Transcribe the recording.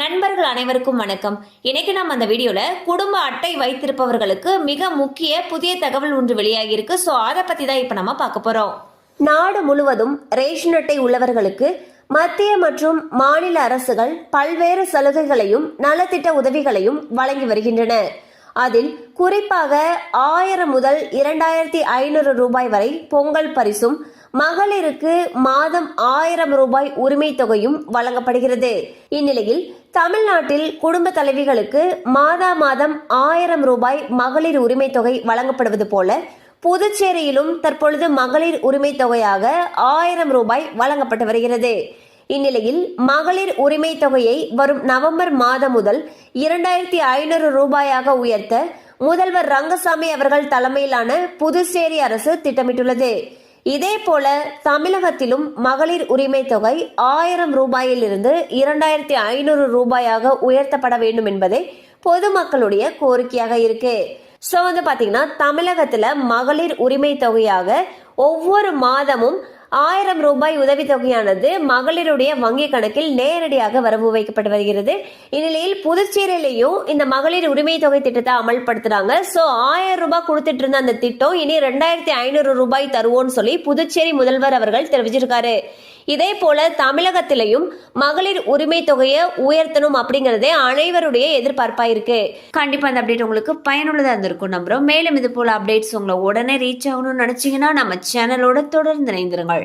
நண்பர்கள் அனைவருக்கும் வணக்கம். இன்னைக்கு நம்ம அந்த வீடியோல குடும்ப அட்டை வைத்திருப்பவர்களுக்கு மிக முக்கிய புதிய தகவல் ஒன்று வெளியாகியிருக்கு. ஸோ அதை பத்தி தான் இப்போ நம்ம பார்க்க போறோம். நாடு முழுவதும் ரேஷன் அட்டை உள்ளவர்களுக்கு மத்திய மற்றும் மாநில அரசுகள் பல்வேறு சலுகைகளையும் நலத்திட்ட உதவிகளையும் வழங்கி வருகின்றன. அதில் குறிப்பாக ஆயிரம் முதல் இரண்டாயிரத்தி ஐநூறு ரூபாய் வரை பொங்கல் பரிசும் மகளிருக்கு மாதம் ஆயிரம் ரூபாய் உரிமை தொகையும் வழங்கப்படுகிறது. இந்நிலையில் தமிழ்நாட்டில் குடும்ப தலைவிகளுக்கு மாதா மாதம் ஆயிரம் ரூபாய் மகளிர் உரிமை தொகை வழங்கப்படுவது போல புதுச்சேரியிலும் தற்பொழுது மகளிர் உரிமை தொகையாக ஆயிரம் ரூபாய் வழங்கப்பட்டு வருகிறது. இந்நிலையில் மகளிர் உரிமை தொகையை வரும் நவம்பர் மாதம் முதல் இரண்டாயிரத்தி ஐநூறு ரூபாயாக உயர்த்த முதல்வர் ரங்கசாமி அவர்கள் தலைமையிலான புதுச்சேரி அரசு திட்டமிட்டுள்ளது. இதே போல தமிழகத்திலும் மகளிர் உரிமை தொகை ஆயிரம் ரூபாயிலிருந்து இரண்டாயிரத்தி ஐநூறு ரூபாயாக உயர்த்தப்பட வேண்டும் என்பதே பொதுமக்களுடைய கோரிக்கையாக இருக்கு. ஸோ வந்து பார்த்தீங்கன்னா தமிழகத்தில் மகளிர் உரிமை தொகையாக ஒவ்வொரு மாதமும் ஆயிரம் ரூபாய் உதவித்தொகையானது மகளிருடைய வங்கி கணக்கில் நேரடியாக வரவு வைக்கப்பட்டு வருகிறது. இந்நிலையில் புதுச்சேரியிலையும் இந்த மகளிர் உரிமை தொகை திட்டத்தை அமல்படுத்துறாங்க. ஸோ ஆயிரம் ரூபாய் கொடுத்துட்டு இருந்த அந்த திட்டம் இனி ரெண்டாயிரத்தி ஐநூறு ரூபாய் தருவோம்னு சொல்லி புதுச்சேரி முதல்வர் அவர்கள் தெரிவிச்சிருக்காரு. இதே போல தமிழகத்திலையும் மகளிர் உரிமை தொகையை உயர்த்தணும் அப்படிங்கறதே அனைவருடைய எதிர்பார்ப்பா இருக்கு கண்டிப்பா அந்த அப்டேட் உங்களுக்கு பயனுள்ளதா இருந்திருக்கும் நம்புறோம். மேலும் இது போல அப்டேட்ஸ் உங்களை உடனே ரீச் ஆகணும்னு நினைச்சீங்கன்னா நம்ம சேனலோட தொடர்ந்து இணைந்திருங்கள்.